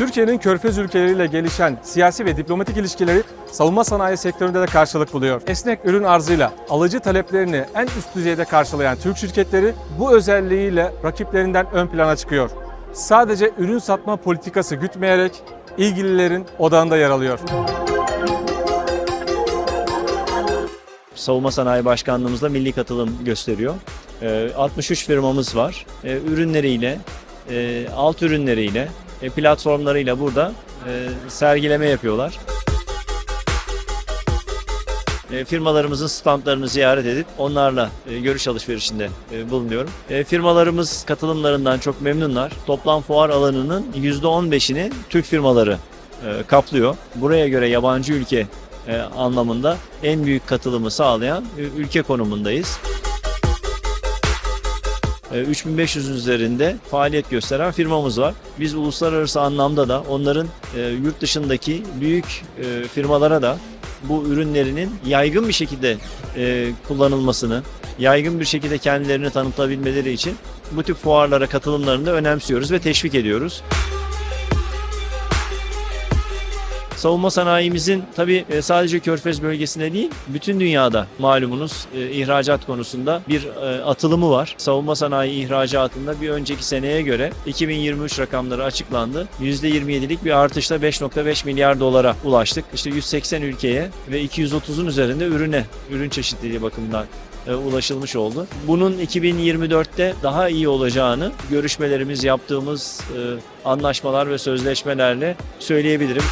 Türkiye'nin körfez ülkeleriyle gelişen siyasi ve diplomatik ilişkileri savunma sanayi sektöründe de karşılık buluyor. Esnek ürün arzıyla alıcı taleplerini en üst düzeyde karşılayan Türk şirketleri bu özelliğiyle rakiplerinden ön plana çıkıyor. Sadece ürün satma politikası gütmeyerek ilgililerin odağında yer alıyor. Savunma Sanayi Başkanlığımızda milli katılım gösteriyor. Ee, 63 firmamız var. Ee, Ürünleriyle, e, alt ürünleriyle, platformlarıyla burada e, sergileme yapıyorlar. E, Firmalarımızın standlarını ziyaret edip onlarla e, görüş alışverişinde e, bulunuyorum. E, Firmalarımız katılımlarından çok memnunlar. Toplam fuar alanının %15'ini Türk firmaları e, kaplıyor. Buraya göre yabancı ülke e, anlamında en büyük katılımı sağlayan e, ülke konumundayız. E, 3500 üzerinde faaliyet gösteren firmamız var. Biz uluslararası anlamda da onların e, yurt dışındaki büyük e, firmalara da bu ürünlerinin yaygın bir şekilde e, kullanılmasını, yaygın bir şekilde kendilerini tanıtabilmeleri için bu tip fuarlara katılımlarını da önemsiyoruz ve teşvik ediyoruz. Savunma sanayimizin tabii e, sadece Körfez bölgesinde değil, bütün dünyada malumunuz e, ihracat konusunda bir e, atılımı var. Savunma sanayi ihracatında bir önceki seneye göre 2023 rakamları açıklandı. %27'lik bir artışla 5.5 milyar dolara ulaştık. İşte 180 ülkeye ve 230'un üzerinde ürüne, ürün çeşitliliği bakımından ulaşılmış oldu. Bunun 2024'te daha iyi olacağını görüşmelerimiz yaptığımız anlaşmalar ve sözleşmelerle söyleyebilirim.